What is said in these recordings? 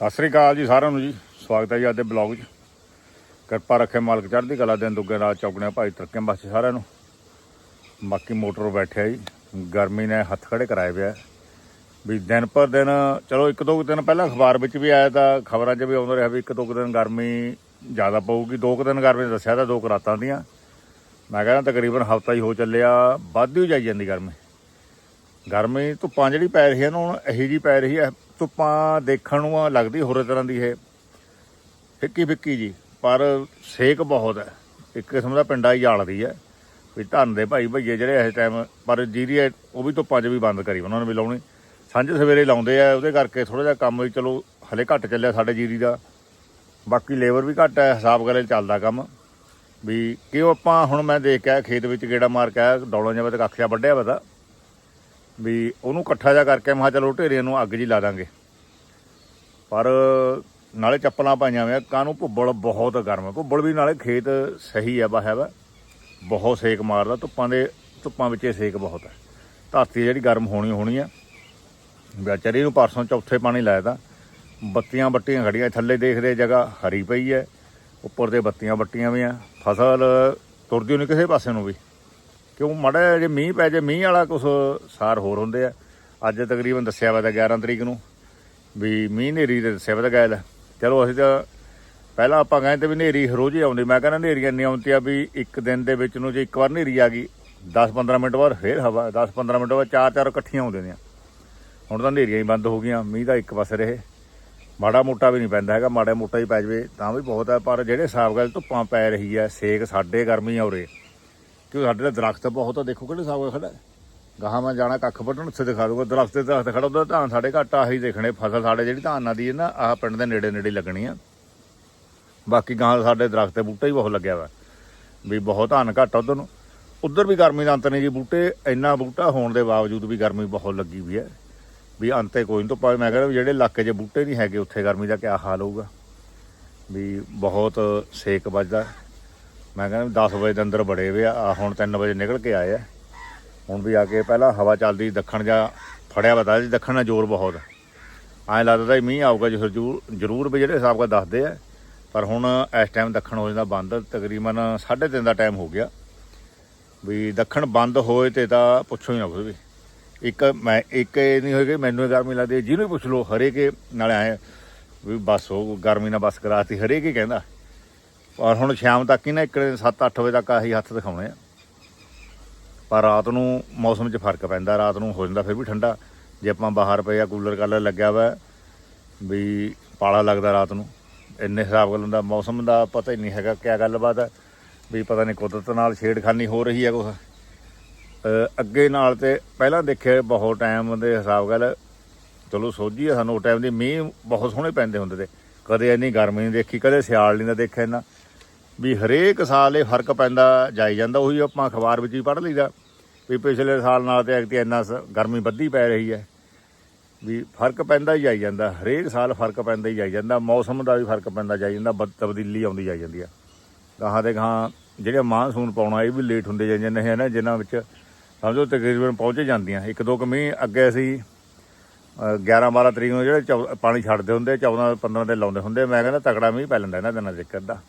ਸਤਿ ਸ੍ਰੀ ਅਕਾਲ ਜੀ ਸਾਰਿਆਂ ਨੂੰ ਜੀ। ਸਵਾਗਤ ਹੈ ਜੀ ਅੱਜ ਦੇ ਬਲੌਗ 'ਚ। ਕਿਰਪਾ ਰੱਖੇ ਮਾਲਕ ਚੜ੍ਹਦੀ ਕਲਾ ਦਿਨ ਦੁੱਗੇ ਰਾਤ ਚੌਕਣੇ ਭਾਈ ਤਰੱਕੀਆਂ ਬਸ ਸਾਰਿਆਂ ਨੂੰ। ਬਾਕੀ ਮੋਟਰ ਬੈਠਿਆ ਜੀ। ਗਰਮੀ ਨੇ ਹੱਥ ਖੜੇ ਕਰਾਏ ਪਿਆ। ਵੀ ਦਿਨ ਪਰ ਦਿਨ, ਚਲੋ ਇੱਕ ਦੋ ਕੁ ਦਿਨ ਪਹਿਲਾਂ ਅਖਬਾਰ ਵਿੱਚ ਵੀ ਆਇਆ ਤਾਂ ਖਬਰਾਂ 'ਚ ਵੀ ਆਉਂਦਾ ਰਿਹਾ ਵੀ ਇੱਕ ਦੋ ਕੁ ਦਿਨ ਗਰਮੀ ਜ਼ਿਆਦਾ ਪਊਗੀ। ਦੋ ਕੁ ਦਿਨ ਗਰਮੀ ਦੱਸਿਆ ਤਾਂ ਦੋ ਕੁ ਰਾਤਾਂ ਦੀਆਂ। ਮੈਂ ਕਹਿੰਦਾ ਤਕਰੀਬਨ ਹਫਤਾ ਹੀ ਹੋ ਚੱਲਿਆ, ਵੱਧ ਹੀ ਜਾਈ ਜਾਂਦੀ ਗਰਮੀ। ਗਰਮੀ ਧੁੱਪਾਂ ਜਿਹੜੀ ਪੈ ਰਹੀ ਹੈ ਨਾ, ਹੁਣ ਇਹੀ ਜੀ ਪੈ ਰਹੀ ਹੈ ਧੁੱਪਾਂ ਦੇਖਣ ਨੂੰ ਲੱਗਦੀ ਹੋਰ ਤਰ੍ਹਾਂ ਦੀ ਇਹ। ਫਿੱਕੀ ਫਿੱਕੀ ਜੀ, ਪਰ ਸੇਕ ਬਹੁਤ ਹੈ। ਇੱਕ ਕਿਸਮ ਦਾ ਪਿੰਡਾ ਹੀ ਜਾਲਦੀ ਹੈ। ਵੀ ਧੰਨ ਦੇ ਭਾਈ ਭਈਏ ਜਿਹੜੇ ਇਸ ਟਾਈਮ ਪਰ ਜੀਰੀ ਹੈ ਉਹ ਵੀ ਧੁੱਪਾਂ 'ਚ ਵੀ ਬੰਦ ਕਰੀ ਉਹਨਾਂ ਨੇ ਵੀ ਲਾਉਣੀ। ਸਾਂਝੇ ਸਵੇਰੇ ਲਾਉਂਦੇ ਆ, ਉਹਦੇ ਕਰਕੇ ਥੋੜਾ ਜਿਹਾ ਕੰਮ ਵੀ ਚਲੋ, ਹਲੇ ਘੱਟ ਚੱਲਿਆ ਸਾਡੇ ਜੀਰੀ ਦਾ। ਬਾਕੀ ਲੇਬਰ ਵੀ ਘੱਟ ਹੈ, ਹਿਸਾਬ ਕਰੇ ਚੱਲਦਾ ਕੰਮ। ਵੀ ਕਿਉਂ ਆਪਾਂ, ਹੁਣ ਮੈਂ ਦੇਖ ਕੇ ਖੇਤ ਵਿੱਚ ਗੇੜਾ ਮਾਰ ਕੇ ਆਇਆ, ਡੌਲਾਂ ਜਿਹਾ ਤੇ ਕੱਖ ਜਿਹਾ ਵੱਢਿਆ ਪਤਾ ਵੀ ਉਹਨੂੰ ਇਕੱਠਾ ਜਿਹਾ ਕਰਕੇ ਮੈਂ ਕਿਹਾ ਚਲੋ ਢੇਰਿਆਂ ਨੂੰ ਅੱਗ ਜੀ ਲਾ ਦਾਂਗੇ। ਪਰ ਨਾਲੇ ਚੱਪਲਾਂ ਪਾਈਆਂ ਵੇ ਕਾਹਨੂੰ ਭੁੱਬਲ ਬਹੁਤ ਗਰਮ ਹੈ ਭੁੱਬਲ ਵੀ ਨਾਲੇ ਖੇਤ ਸਹੀ ਹੈ ਬਾਹਿਆ ਵਾ। ਬਹੁਤ ਸੇਕ ਮਾਰਦਾ, ਧੁੱਪਾਂ ਦੇ, ਧੁੱਪਾਂ ਵਿੱਚ ਸੇਕ ਬਹੁਤ ਹੈ ਧਰਤੀ ਜਿਹੜੀ ਗਰਮ ਹੋਣੀ ਹੋਣੀ ਆ। ਵਿਚਾਰੀ ਨੂੰ ਪਰਸੋਂ ਚੌਥੇ ਪਾਣੀ ਲਾਇਆ ਤਾਂ ਬੱਤੀਆਂ ਬੱਟੀਆਂ ਖੜੀਆਂ, ਥੱਲੇ ਦੇਖਦੇ ਜਗ੍ਹਾ ਹਰੀ ਪਈ ਹੈ। ਉੱਪਰ 'ਤੇ ਬੱਤੀਆਂ ਬੱਟੀਆਂ ਵੀ ਆ। ਫਸਲ ਤੁਰਦੀ ਨਹੀਂ ਕਿਸੇ ਪਾਸੇ ਨੂੰ ਵੀ। ਕਿਉਂ ਮੜਾ ਜੇ ਮੀਂਹ ਪੈ ਜੇ, ਮੀਂਹ ਵਾਲਾ ਕੁਝ ਸਾਰ ਹੋਰ ਹੁੰਦੇ ਆ। ਅੱਜ ਤਕਰੀਬਨ ਦੱਸਿਆ ਵਾ ਤਾਂ 11 ਤਰੀਕ ਨੂੰ ਵੀ ਮੀਂਹ ਨੇਰੀ ਦੇ ਦੱਸਿਆ ਵਾ ਤਾਂ ਗਾਇਲ ਚਲੋ ਅਸੀਂ ਤਾਂ ਪਹਿਲਾਂ ਆਪਾਂ ਕਹਿੰਦੇ ਵੀ ਨੇਰੀ ਰੋਜ਼ ਹੀ ਆਉਂਦੀ। ਮੈਂ ਕਹਿੰਦਾ ਨੇਰੀਆਂ ਨਹੀਂ ਆਉਂਦੀਆਂ ਵੀ ਇੱਕ ਦਿਨ ਦੇ ਵਿੱਚ ਨੂੰ ਜੇ ਇੱਕ ਵਾਰ ਨੇਰੀ ਆ ਗਈ 10-15 ਮਿੰਟ ਬਾਅਦ ਫੇਰ ਹਵਾ 10-15 ਮਿੰਟ ਬਾਅਦ ਚਾਰ ਚਾਰ ਇਕੱਠੀਆਂ ਆਉਂਦੀਆਂ ਨੇ। ਹੁਣ ਤਾਂ ਨੇਰੀਆਂ ਹੀ ਬੰਦ ਹੋ ਗਈਆਂ, ਮੀਂਹ ਦਾ ਇੱਕ ਪਾਸੇ ਰਹੇ। ਮਾੜਾ ਮੋਟਾ ਵੀ ਨਹੀਂ ਪੈਂਦਾ ਹੈਗਾ, ਮਾੜਾ ਮੋਟਾ ਹੀ ਪੈ ਜਵੇ ਤਾਂ ਵੀ ਬਹੁਤ ਹੈ ਪਰ ਜਿਹੜੇ ਹਿਸਾਬ ਗੱਲ ਧੁੱਪਾਂ ਪੈ ਰਹੀ ਹੈ ਸੇਕ ਸਾਡੇ ਗਰਮੀ ਆ ਉਰੇ। ਕਿਉਂ ਸਾਡੇ ਨਾਲ ਦਰਖਤ ਬਹੁਤ ਆ, ਦੇਖੋ ਕਿਹੜੇ ਹਿਸਾਬ ਨਾਲ ਖੜਾ ਗਾਹਾਂ ਮੈਂ ਜਾਣਾ, ਕੱਖ ਵੱਢਣ, ਉੱਥੇ ਦਿਖਾ ਦੂੰਗਾ ਦਰਖਤ ਤੇ ਦਰਖਤ ਖੜਾ ਉਹਦਾ ਧਾਨ ਸਾਡੇ ਘੱਟ ਆਹੀ ਦੇਖਣੇ, ਫਸਲ ਸਾਡੇ ਜਿਹੜੀ ਧਾਨਾਂ ਦੀ ਹੈ ਨਾ, ਆਹ ਪਿੰਡ ਦੇ ਨੇੜੇ ਨੇੜੇ ਲੱਗਣੀ ਆ। ਬਾਕੀ ਗਾਹਾਂ ਸਾਡੇ ਦਰਖਤ ਤੇ ਬੂਟਾ ਹੀ ਬਹੁਤ ਲੱਗਿਆ ਵਾ। ਵੀ ਬਹੁਤ ਧਾਨ ਘੱਟ ਉਧਰ ਨੂੰ। ਉਧਰ ਵੀ ਗਰਮੀ ਦਾ ਅੰਤ ਨਹੀਂ ਜੀ, ਬੂਟੇ ਇੰਨਾ ਬੂਟਾ ਹੋਣ ਦੇ ਬਾਵਜੂਦ ਵੀ ਗਰਮੀ ਬਹੁਤ ਲੱਗੀ ਵੀ ਹੈ। ਵੀ ਅੰਤੇ ਕੋਈ ਨਹੀਂ ਤੋਂ ਪਾ ਮੈਂ ਕਹਿੰਦਾ ਵੀ ਜਿਹੜੇ ਇਲਾਕੇ 'ਚ ਬੂਟੇ ਨਹੀਂ ਹੈਗੇ, ਉੱਥੇ ਗਰਮੀ ਦਾ ਕਿਆ ਹਾਲ ਹੋਊਗਾ। ਵੀ ਬਹੁਤ ਸੇਕ ਵੱਜਦਾ। ਮੈਂ ਕਹਿੰਦਾ 10 ਵਜੇ ਦੇ ਅੰਦਰ ਬੜੇ ਵੇ ਆ, ਆਹ ਹੁਣ 3 ਵਜੇ ਨਿਕਲ ਕੇ ਆਏ ਆ। ਹੁਣ ਵੀ ਆ ਕੇ ਪਹਿਲਾਂ ਹਵਾ ਚੱਲਦੀ ਦੱਖਣ ਜਾ ਫੜਿਆ ਪਤਾ ਜੀ ਦੱਖਣ ਨਾਲ ਜ਼ੋਰ ਬਹੁਤ। ਐਂ ਲੱਗਦਾ ਸੀ ਮੀਂਹ ਆਊਗਾ, ਜ਼ਰੂਰ ਜ਼ਰੂਰ ਵੀ ਜਿਹੜੇ ਹਿਸਾਬ ਨਾਲ ਦੱਸਦੇ ਆ, ਪਰ ਹੁਣ ਇਸ ਟਾਈਮ ਦੱਖਣ ਹੋ ਜਾਂਦਾ ਬੰਦ, ਤਕਰੀਬਨ 3:30 ਦਾ ਟਾਈਮ ਹੋ ਗਿਆ। ਵੀ ਦੱਖਣ ਬੰਦ ਹੋਏ ਤੇ ਤਾਂ ਪੁੱਛੋ ਹੀ ਨਾ ਕੁਝ ਵੀ। ਇੱਕ ਮੈਂ, ਇੱਕ ਇਹ ਨਹੀਂ ਹੋਏਗਾ, ਮੈਨੂੰ ਹੀ ਗਰਮੀ ਲੱਗਦੀ ਜਿਹਨੂੰ ਵੀ ਪੁੱਛ ਲਓ, ਹਰੇਕ ਨਾਲੇ ਆਏ ਵੀ ਬਸ ਉਹ ਗਰਮੀ ਨਾਲ ਬਸ ਕਰਾਤੀ, ਹਰੇਕ ਹੀ ਕਹਿੰਦਾ। ਪਰ ਹੁਣ ਸ਼ਾਮ ਤੱਕ ਹੀ ਨਾ ਇੱਕ 7-8 ਵਜੇ ਤੱਕ ਆਹੀ ਹੱਥ ਦਿਖਾਉਣੇ ਆ। ਪਰ ਰਾਤ ਨੂੰ ਮੌਸਮ 'ਚ ਫ਼ਰਕ ਪੈਂਦਾ, ਰਾਤ ਨੂੰ ਹੋ ਜਾਂਦਾ ਫਿਰ ਵੀ ਠੰਡਾ। ਜੇ ਆਪਾਂ ਬਾਹਰ ਪਏ ਆ, ਕੂਲਰ ਕਾਲਰ ਲੱਗਿਆ ਵਾ, ਵੀ ਪਾਲਾ ਲੱਗਦਾ ਰਾਤ ਨੂੰ। ਇੰਨੇ ਹਿਸਾਬ ਗੱਲ ਹੁੰਦਾ ਮੌਸਮ ਦਾ ਪਤਾ ਹੀ ਨਹੀਂ ਹੈਗਾ ਕਿਆ ਗੱਲਬਾਤ ਹੈ ਵੀ ਪਤਾ ਨਹੀਂ ਕੁਦਰਤ ਨਾਲ ਛੇੜਖਾਨੀ ਹੋ ਰਹੀ ਹੈ ਕੁਛ। ਅੱਗੇ ਨਾਲ ਤੇ ਪਹਿਲਾਂ ਦੇਖਿਆ ਬਹੁਤ ਟਾਈਮ ਦੇ ਹਿਸਾਬ ਗੱਲ, ਚਲੋ ਸੋਝੀ ਆ ਸਾਨੂੰ, ਉਹ ਟਾਈਮ ਦੀ ਮੀਂਹ ਬਹੁਤ ਸੋਹਣੇ ਪੈਂਦੇ ਹੁੰਦੇ ਤੇ। ਕਦੇ ਇੰਨੀ ਗਰਮੀ ਨਹੀਂ ਦੇਖੀ, ਕਦੇ ਸਿਆਲ ਨਹੀਂ ਦਾ ਦੇਖਿਆ ਇੰਨਾ। ਵੀ ਹਰੇਕ ਸਾਲ ਇਹ ਫ਼ਰਕ ਪੈਂਦਾ, ਜਾਈ ਜਾਂਦਾ, ਉਹੀ ਆਪਾਂ ਅਖਬਾਰ ਵਿੱਚ ਹੀ ਪੜ੍ਹ ਲਈਦਾ। ਵੀ ਪਿਛਲੇ ਸਾਲ ਨਾਲ ਤੇ ਐਕਤੀ ਇੰਨਾ ਸ- ਗਰਮੀ ਵੱਧੀ ਪੈ ਰਹੀ ਹੈ। ਵੀ ਫ਼ਰਕ ਪੈਂਦਾ ਹੀ ਜਾਈ ਜਾਂਦਾ। ਹਰੇਕ ਸਾਲ ਫ਼ਰਕ ਪੈਂਦਾ ਹੀ ਜਾਈ ਜਾਂਦਾ। ਮੌਸਮ ਦਾ ਵੀ ਫ਼ਰਕ ਪੈਂਦਾ ਜਾਈ ਜਾਂਦਾ। ਬਦ- ਤਬਦੀਲੀ ਆਉਂਦੀ ਜਾਈ ਜਾਂਦੀ ਆ। ਗਾਹਾਂ ਦੇ ਗਾਹਾਂ ਜਿਹੜੇ ਮਾਨਸੂਨ ਪਾਉਣਾ ਇਹ ਵੀ ਲੇਟ ਹੁੰਦੇ ਜਾਈ ਜਾਂਦੇ ਨੇ ਨਾ ਜਿਨ੍ਹਾਂ ਵਿੱਚ ਸਮਝੋ ਤਕਰੀਬਨ ਪਹੁੰਚ ਜਾਂਦੀਆਂ। ਇੱਕ ਦੋ ਕਮੀ ਅੱਗੇ ਅਸੀਂ 11 12 ਤਰੀਕ ਨੂੰ ਜਿਹੜੇ ਚੌ- ਪਾਣੀ ਛੱਡਦੇ ਹੁੰਦੇ 14 15 ਦੇ ਲਾਉਂਦੇ ਹੁੰਦੇ, ਮੈਂ ਕਹਿੰਦਾ ਤਕੜਾ ਮੀਂਹ ਪੈ ਲੈਂਦਾ ਇਹਨਾਂ ਦਿਨਾਂ ਦੇ ਇੱਕ ਅੱਧਾ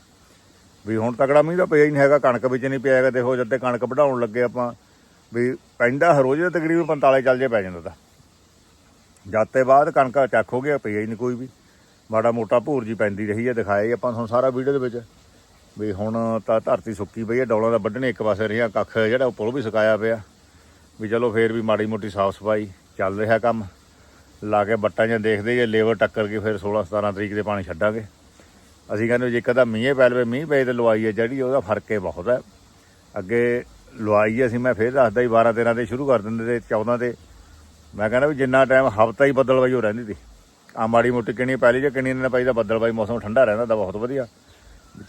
ਵੀ ਹੁਣ ਤਕੜਾ ਮੀਂਹ ਤਾਂ ਪਿਆ ਹੀ ਨਹੀਂ ਹੈਗਾ, ਕਣਕ ਵਿੱਚ ਨਹੀਂ ਪਿਆ ਹੈਗਾ, ਦੇਖੋ ਜਦ ਤੇ ਕਣਕ ਵਢਾਉਣ ਲੱਗੇ ਆਪਾਂ, ਵੀ ਪੈਂਦਾ ਰੋਜ਼ ਤਕਰੀਬਨ 45 ਚੱਲ ਜੇ ਪੈ ਜਾਂਦਾ ਤਾਂ। ਜਦ ਤੇ ਬਾਅਦ ਕਣਕ ਚੱਕ ਹੋ ਗਿਆ, ਪਿਆ ਹੀ ਨਹੀਂ ਕੋਈ ਵੀ। ਮਾੜਾ ਮੋਟਾ ਭੂਰ ਜੀ ਪੈਂਦੀ ਰਹੀ ਹੈ, ਦਿਖਾਇਆ ਹੀ ਆਪਾਂ ਤੁਹਾਨੂੰ ਸਾਰਾ ਵੀਡੀਓ ਦੇ ਵਿੱਚ। ਵੀ ਹੁਣ ਤਾਂ ਧਰਤੀ ਸੁੱਕੀ ਪਈ ਹੈ, ਡੌਲਾਂ ਦਾ ਵੱਢਣੇ ਇੱਕ ਪਾਸੇ ਰਿਹਾ, ਕੱਖ ਜਿਹੜਾ ਉੱਪਰ ਉਹ ਵੀ ਸੁਕਾਇਆ ਪਿਆ। ਵੀ ਚਲੋ ਫੇਰ ਵੀ ਮਾੜੀ ਮੋਟੀ ਸਾਫ਼ ਸਫ਼ਾਈ ਚੱਲ ਰਿਹਾ ਕੰਮ। ਲਾ ਕੇ ਬੱਟਾਂ ਜਾਂ ਦੇਖਦੇ ਜੇ, ਲੇਬਰ ਟੱਕਰ ਕੇ ਫਿਰ 16 17 ਤਰੀਕ ਦੇ ਪਾਣੀ ਛੱਡਾਂਗੇ। ਅਸੀਂ ਕਹਿੰਦੇ ਜੇ ਕਦਾ ਮੀਂਹ ਪੈ ਲਵੇ, ਮੀਂਹ ਪਏ ਤੇ ਲਵਾਈ ਹੈ ਜਿਹੜੀ, ਉਹਦਾ ਫ਼ਰਕ ਹੈ ਬਹੁਤ ਹੈ। ਅੱਗੇ ਲਵਾਈ ਅਸੀਂ ਮੈਂ ਫੇਰ ਦੱਸਦਾ ਹੀ 12 13 ਤੇ ਸ਼ੁਰੂ ਕਰ ਦਿੰਦੇ ਤੇ 14 ਤੇ ਮੈਂ ਕਹਿੰਦਾ ਵੀ ਜਿੰਨਾ ਟਾਈਮ ਹਫਤਾ ਹੀ ਬੱਦਲਵਾਈ ਹੋ ਰਹਿੰਦੀ ਸੀ। ਆ ਮਾੜੀ ਮੋਟੀ ਕਿਣੀ ਪੈ ਲਈ ਜੇ ਕਿਣੀ ਨੇ ਪਈ ਤਾਂ ਬੱਦਲਵਾਈ ਮੌਸਮ ਠੰਡਾ ਰਹਿੰਦਾ, ਤਾਂ ਬਹੁਤ ਵਧੀਆ।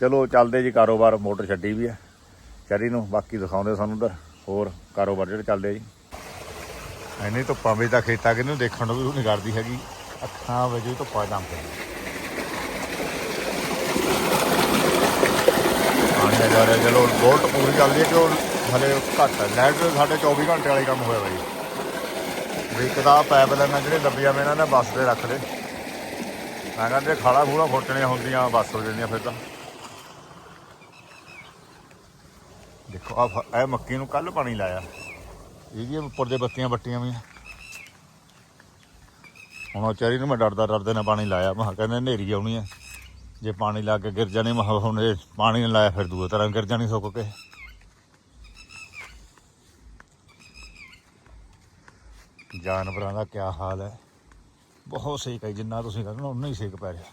ਚਲੋ, ਚੱਲਦੇ ਜੀ, ਕਾਰੋਬਾਰ, ਮੋਟਰ ਛੱਡੀ ਵੀ ਹੈ। ਚਰੀ ਨੂੰ ਬਾਕੀ ਦਿਖਾਉਂਦੇ ਸਾਨੂੰ ਉਧਰ। ਹੋਰ ਕਾਰੋਬਾਰ ਜਿਹੜੇ ਚੱਲਦੇ ਜੀ। ਐਨੀ ਧੁੱਪਾਂ ਵਿੱਚ ਤਾਂ ਖੇਤਾਂ ਕਿਨੂੰ ਦੇਖਣ ਨੂੰ ਵੀ ਉਹ ਨਹੀਂ ਕਰਦੀ ਹੈਗੀ। ਅੱਖਾਂ ਵਿੱਚ ਧੁੱਪਾਂ ਜੰਮ ਪਈਆਂ ਪਾਣੀ ਜਾ ਰਿਹਾ ਚਲੋ ਬੋਲਟ ਪੂਰੀ ਚੱਲਦੀ ਹੈ ਕਿ ਉਹ ਹਲੇ ਘੱਟ ਹੈ। ਲਾਈਟ ਸਾਡੇ 24 ਘੰਟੇ ਵਾਲੇ ਕੰਮ ਹੋਇਆ ਬਾਈ। ਵੀ ਇੱਕ ਤਾਂ ਪੈਪ ਲਾਈਨਾਂ ਜਿਹੜੇ ਦੱਬੀਆਂ ਮੈਂ ਇਹਨਾਂ ਨੇ ਬੱਸ ਤੇ ਰੱਖ ਲਏ ਮੈਂ ਕਹਿੰਦੇ ਖਾਲਾ ਖੂਲਾ ਫੁੱਟਣੀਆਂ ਹੁੰਦੀਆਂ, ਬੱਸ ਹੋ ਜਾਂਦੀਆਂ ਫਿਰ ਤਾਂ। ਦੇਖੋ ਆ ਇਹ ਮੱਕੀ ਨੂੰ ਕੱਲ ਪਾਣੀ ਲਾਇਆ। ਇਹਦੀਆਂ ਉੱਪਰ ਦੇ ਬੱਤੀਆਂ ਬੱਟੀਆਂ ਵੀ। ਹੁਣ ਉਹ ਚਾਰੀ ਨੂੰ ਮੈਂ ਡਰਦਾ ਡਰਦੇ ਨਾਲ ਪਾਣੀ ਲਾਇਆ। ਮੈਂ ਕਿਹਾ ਕਹਿੰਦੇ ਹਨੇਰੀ ਆਉਣੀ ਹੈ। ਜੇ ਪਾਣੀ ਲਾ ਕੇ ਗਿਰ ਜਾਣੀ ਮਹਾ ਹੁਣ ਇਹ ਪਾਣੀ ਨਹੀਂ ਲਾਇਆ, ਫਿਰ ਦੂਏ ਤਰ੍ਹਾਂ ਗਿਰ ਜਾਣੀ ਸੁੱਕ ਕੇ। ਜਾਨਵਰਾਂ ਦਾ ਕੀ ਹਾਲ ਹੈ। ਬਹੁਤ ਸੇਕ ਹੈ, ਜਿੰਨਾ ਤੁਸੀਂ ਕਹਿੰਦੇ ਹੋ ਉਨਾ ਹੀ ਸੇਕ ਪੈ ਰਿਹਾ